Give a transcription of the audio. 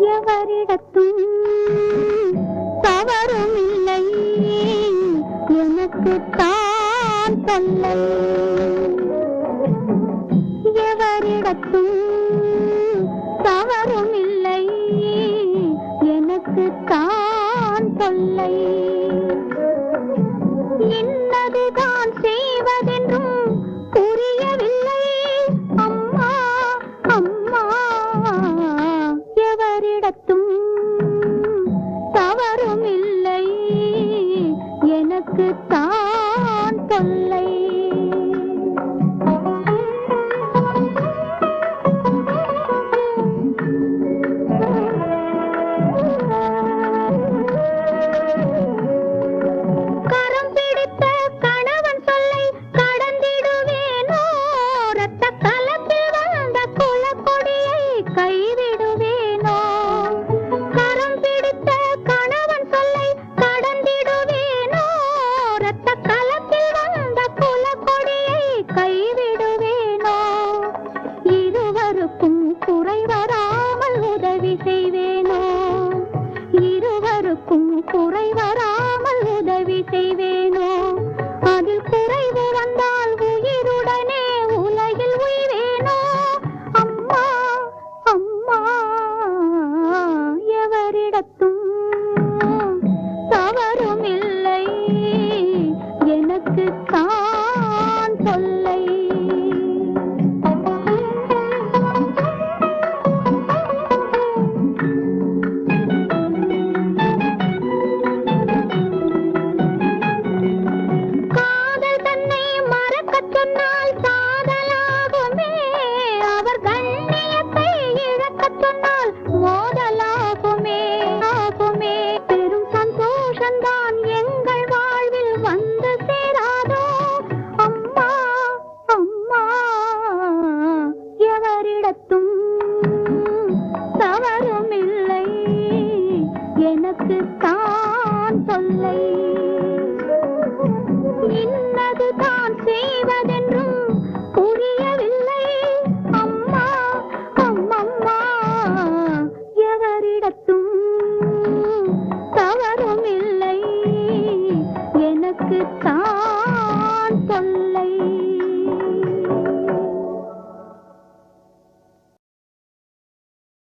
எவரிடத்தும் தவறும் இல்லை எனக்கு தான் தொல்லை. எவரிடத்தும் தவறும் இல்லை எனக்கு தான் தொல்லை. செய்வது தான் தொல்லை. காதல் தன்னை மறக்க சொன்னால்